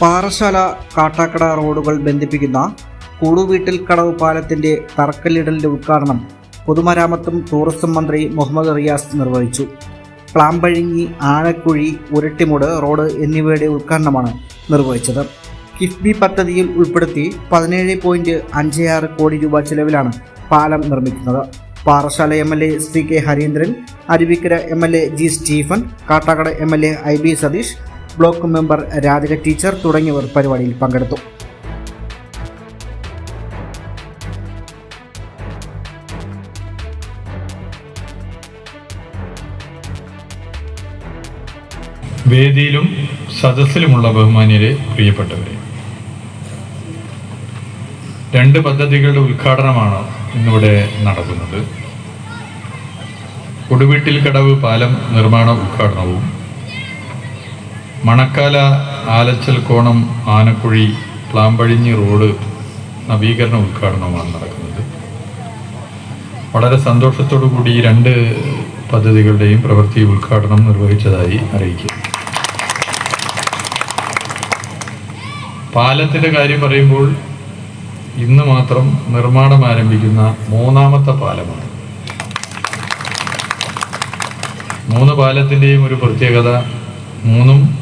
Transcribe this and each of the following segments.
പാറശാല കാട്ടാക്കട റോഡുകൾ ബന്ധിപ്പിക്കുന്ന കൂടുവീട്ടിൽ കടവ് പാലത്തിന്റെ തറക്കല്ലിടലിന്റെ ഉദ്ഘാടനം പൊതുമരാമത്തും ടൂറിസം മന്ത്രി മുഹമ്മദ് റിയാസ് നിർവഹിച്ചു. പ്ലാമ്പഴിങ്ങി ആനക്കുഴി ഉരട്ടിമുട് റോഡ് എന്നിവയുടെ ഉദ്ഘാടനമാണ് നിർവഹിച്ചത്. കിഫ്ബി പദ്ധതിയിൽ ഉൾപ്പെടുത്തി പതിനേഴ് പോയിന്റ് അഞ്ച് ആറ് കോടി രൂപ ചെലവിലാണ് പാലം നിർമ്മിക്കുന്നത്. Parassala M L A C K Harindran Aruvikkara M L A G Stephen Kattakada M L A I B Satheesh block member Radhika teacher തുടങ്ങിയവർ പരിപാടിയിൽ പങ്കെടുത്തു. വേദിയിലും സദസ്സിലുമുള്ള ബഹുമാന്യരെ പ്രിയപ്പെട്ടവരെ രണ്ട് പദ്ധതികളുടെ ഉദ്ഘാടനമാണ് ഇന്നിവിടെ നടക്കുന്നത്. കൊടുവീട്ടിൽ കടവ് പാലം നിർമ്മാണ ഉദ്ഘാടനവും മണക്കാല ആലച്ചൽ കോണം ആനക്കുഴി പ്ലാമ്പഴിഞ്ഞി റോഡ് നവീകരണ ഉദ്ഘാടനവുമാണ് നടക്കുന്നത്. വളരെ സന്തോഷത്തോടു കൂടി ഈ രണ്ട് പദ്ധതികളുടെയും പ്രവൃത്തി ഉദ്ഘാടനം നിർവഹിച്ചതായി അറിയിക്കും പാലത്തിന്റെ കാര്യം പറയുമ്പോൾ ഇന്ന് മാത്രം നിർമ്മാണം ആരംഭിക്കുന്ന മൂന്നാമത്തെ പാലമാണ്. മൂന്ന് പാലത്തിന്റെയും ഒരു പ്രത്യേകത മൂന്നും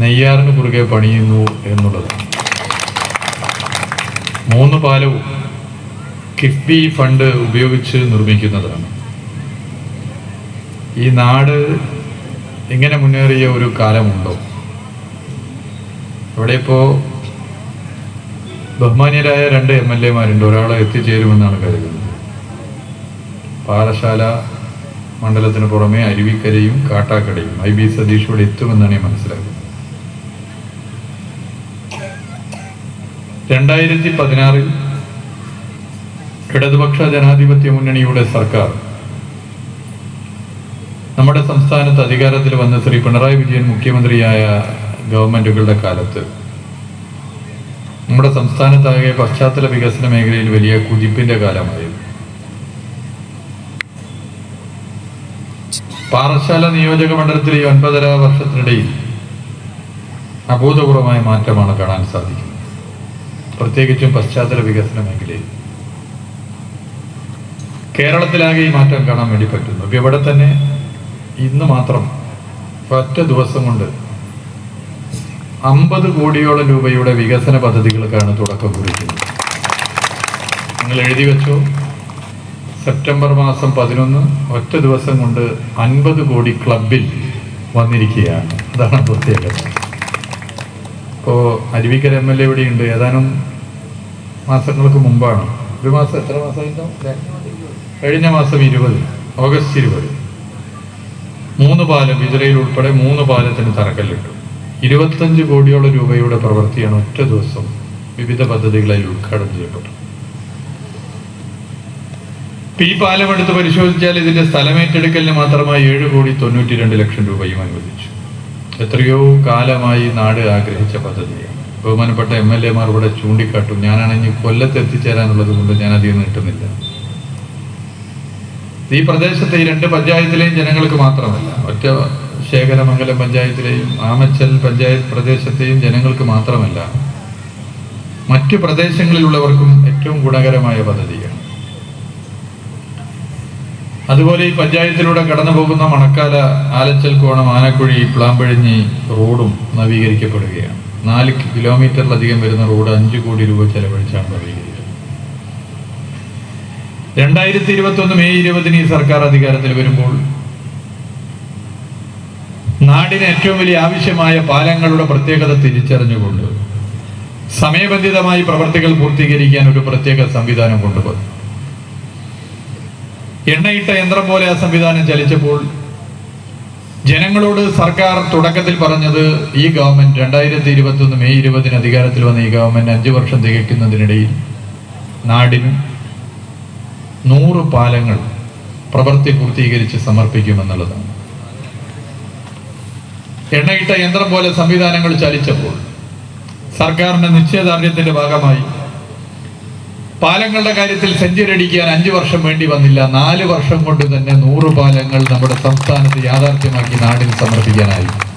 നെയ്യാറിന് കുറുകെ പണിയുന്നു എന്നുള്ളത്. മൂന്ന് പാലവും കിഫ്ബി ഫണ്ട് ഉപയോഗിച്ച് നിർമ്മിക്കുന്നതാണ്. ഈ നാട് ഇങ്ങനെ മുന്നേറിയ ഒരു കാലമുണ്ടോ? ഇവിടെ ഇപ്പോ ബഹുമാനിയരായ രണ്ട് എം എൽ എമാരുണ്ട്. ഒരാളെ എത്തിച്ചേരുമെന്നാണ് കരുതുന്നത്. പാറശാല മണ്ഡലത്തിന് പുറമെ അരുവിക്കരയും കാട്ടാക്കടയും ഐ ബി സതീഷ് ഇവിടെ എത്തുമെന്നാണ് ഞാൻ മനസ്സിലാക്കുന്നത്. രണ്ടായിരത്തി പതിനാറിൽ ഇടതുപക്ഷ ജനാധിപത്യ മുന്നണിയുടെ സർക്കാർ നമ്മുടെ സംസ്ഥാനത്ത് അധികാരത്തിൽ വന്ന ശ്രീ പിണറായി വിജയൻ മുഖ്യമന്ത്രിയായ ഗവൺമെന്റുകളുടെ കാലത്ത് നമ്മുടെ സംസ്ഥാനത്താകെ പശ്ചാത്തല വികസന മേഖലയിൽ വലിയ കുതിപ്പിന്റെ കാലമായിരുന്നു. പാറശാല നിയോജക മണ്ഡലത്തിലെ ഒൻപതര വർഷത്തിനിടയിൽ അഭൂതപൂർവമായ മാറ്റമാണ് കാണാൻ സാധിക്കുന്നത്. പ്രത്യേകിച്ചും പശ്ചാത്തല വികസന മേഖലയിൽ. കേരളത്തിലാകെ ഈ മാറ്റം കാണാൻ വേണ്ടി പറ്റുന്നു. ഇപ്പൊ ഇവിടെ തന്നെ ഇന്ന് മാത്രം ഒറ്റ ദിവസം കൊണ്ട് അമ്പത് കോടിയോളം രൂപയുടെ വികസന പദ്ധതികൾക്കാണ് തുടക്കം കുറിക്കുന്നത്. നിങ്ങൾ എഴുതി വെച്ചോ? സെപ്റ്റംബർ മാസം പതിനൊന്ന് ഒറ്റ ദിവസം കൊണ്ട് അൻപത് കോടി ക്ലബിൽ വന്നിരിക്കുകയാണ്. അതാണ് പ്രത്യേകത. ഇപ്പോ അരുവിക്കൽ എം എൽ എ ഇവിടെയുണ്ട് ഏതാനും മാസങ്ങൾക്ക് മുമ്പാണ്. ഒരു മാസം എത്ര മാസം കഴിഞ്ഞ മാസം ഇരുപത് ഓഗസ്റ്റ് ഇരുപത്. മൂന്ന് പാലം വിതുരയിൽ ഉൾപ്പെടെ മൂന്ന് പാലത്തിന് തറക്കല്ലിട്ടു. ഇരുപത്തഞ്ച് കോടിയോളം രൂപയുടെ പ്രവൃത്തിയാണ് ഒറ്റ ദിവസം വിവിധ പദ്ധതികളിൽ ഉദ്ഘാടനം ചെയ്യപ്പെട്ടത്. ഈ പാലം എടുത്ത് പരിശോധിച്ചാൽ ഇതിന്റെ സ്ഥലമേറ്റെടുക്കലിന് മാത്രമായി ഏഴ് കോടി തൊണ്ണൂറ്റി രണ്ട് ലക്ഷം രൂപയും അനുവദിച്ചു. എത്രയോ കാലമായി നാട് ആഗ്രഹിച്ച പദ്ധതിയാണ് ബഹുമാനപ്പെട്ട എം എൽ എമാർ ഇവിടെ ചൂണ്ടിക്കാട്ടും. ഞാനാണെങ്കിൽ കൊല്ലത്ത് എത്തിച്ചേരാനുള്ളത് കൊണ്ട് ഞാൻ അധികം നീട്ടുന്നില്ല. ഈ പ്രദേശത്തെ ഈ രണ്ട് പഞ്ചായത്തിലെയും ജനങ്ങൾക്ക് മാത്രമല്ല ഒറ്റ ശേഖരമംഗലം പഞ്ചായത്തിലെയും ആമച്ചൽ പഞ്ചായത്ത് പ്രദേശത്തെയും ജനങ്ങൾക്ക് മാത്രമല്ല മറ്റു പ്രദേശങ്ങളിലുള്ളവർക്കും ഏറ്റവും ഗുണകരമായ പദ്ധതിയാണ് അതുപോലെ ഈ പഞ്ചായത്തിലൂടെ കടന്നു പോകുന്ന മണക്കാല ആലച്ചൽ കോണം ആനക്കുഴി പ്ലാമ്പഴിഞ്ഞി റോഡും നവീകരിക്കപ്പെടുകയാണ്. നാല് കിലോമീറ്ററിലധികം വരുന്ന റോഡ് അഞ്ചു കോടി രൂപ ചെലവഴിച്ചാണ് നവീകരിക്കുന്നത് രണ്ടായിരത്തി ഇരുപത്തി ഒന്ന് മെയ് ഇരുപതിന് ഈ സർക്കാർ അധികാരത്തിൽ വരുമ്പോൾ നാടിന് ഏറ്റവും വലിയ ആവശ്യമായ പാലങ്ങളുടെ പ്രത്യേകത തിരിച്ചറിഞ്ഞുകൊണ്ട് സമയബന്ധിതമായി പ്രവർത്തികൾ പൂർത്തീകരിക്കാൻ ഒരു പ്രത്യേക സംവിധാനം കൊണ്ടുവന്നു. എണ്ണയിട്ട യന്ത്രം പോലെ ആ സംവിധാനം ചലിച്ചപ്പോൾ ജനങ്ങളോട് സർക്കാർ തുടക്കത്തിൽ പറഞ്ഞത് ഈ ഗവൺമെന്റ് രണ്ടായിരത്തി ഇരുപത്തി ഒന്ന് മെയ് ഇരുപതിന് അധികാരത്തിൽ വന്ന ഈ ഗവൺമെന്റ് അഞ്ചു വർഷം തികയ്ക്കുന്നതിനിടയിൽ നാടിന് നൂറ് പാലങ്ങൾ പ്രവൃത്തി പൂർത്തീകരിച്ച് സമർപ്പിക്കുമെന്നുള്ളതാണ്. എണ്ണയിട്ട യന്ത്രം പോലെ സംവിധാനങ്ങൾ ചലിച്ചപ്പോൾ സർക്കാരിന്റെ നിശ്ചയദാർഢ്യത്തിന്റെ ഭാഗമായി പാലങ്ങളുടെ കാര്യത്തിൽ സെഞ്ചുറി അടിക്കാൻ അഞ്ചു വർഷം വേണ്ടി വന്നില്ല. നാല് വർഷം കൊണ്ട് തന്നെ നൂറ് പാലങ്ങൾ നമ്മുടെ സംസ്ഥാനത്ത് യാഥാർത്ഥ്യമാക്കി നാടിന് സമർപ്പിക്കാനായി.